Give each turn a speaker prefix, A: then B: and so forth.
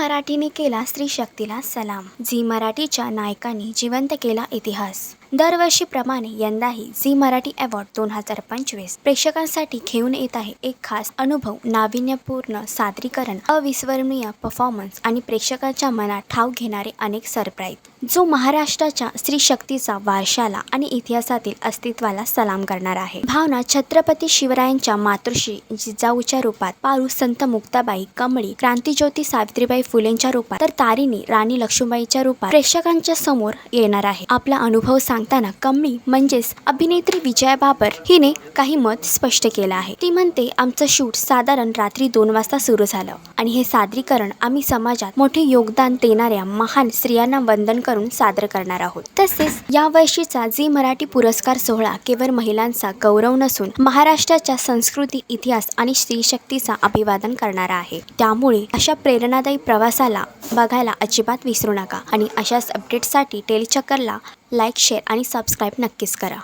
A: मराठीने केला स्त्री शक्तीला सलाम झी मराठीच्या नायकांनी जिवंत केला इतिहास. दरवर्षीप्रमाणे यंदाही झी मराठी अवॉर्ड दोन हजार पंचवीस प्रेक्षकांसाठी घेऊन येत आहे एक खास अनुभव नाविन्यपूर्ण सादरीकरण अविस्मरणीय परफॉर्मन्स आणि प्रेक्षकांच्या मनात ठाव घेणारे अनेक सरप्राईज जो महाराष्ट्राच्या स्त्री शक्तीचा वारशाला आणि इतिहासातील अस्तित्वाला सलाम करणार आहे. भावना छत्रपती शिवरायांच्या मातृश्री जिजाऊच्या रूपात पारू संत मुक्ताबाई कमळी क्रांतीज्योती सावित्रीबाई फुलेंच्या रूपात तर तारिणी राणी लक्ष्मीबाईच्या रूपात प्रेक्षकांच्या समोर येणार आहे. आपला अनुभव सांग सांगताना कमळी म्हणजेच अभिनेत्री विजया बाबर हिने काही मत स्पष्ट केलं आहे. ती म्हणते आमचं शूट साधारण रात्री दोन वाजता सुरू झालं आणि हे सादरीकरण आम्ही समाजात मोठे योगदान देणाऱ्या महान स्त्रियांना वंदन करून सादर करणार आहोत. तसेच या वर्षीचा जी मराठी पुरस्कार सोहळा केवळ महिलांचा गौरव नसून महाराष्ट्राच्या संस्कृती इतिहास आणि स्त्रीशक्तीचा अभिवादन करणारा आहे. त्यामुळे अशा प्रेरणादायी प्रवासाला बघायला अजिबात विसरू नका. आणि अशाच अपडेट्ससाठी टेलिचक्करला लाईक शेअर आणि सबस्क्राईब नक्कीच करा.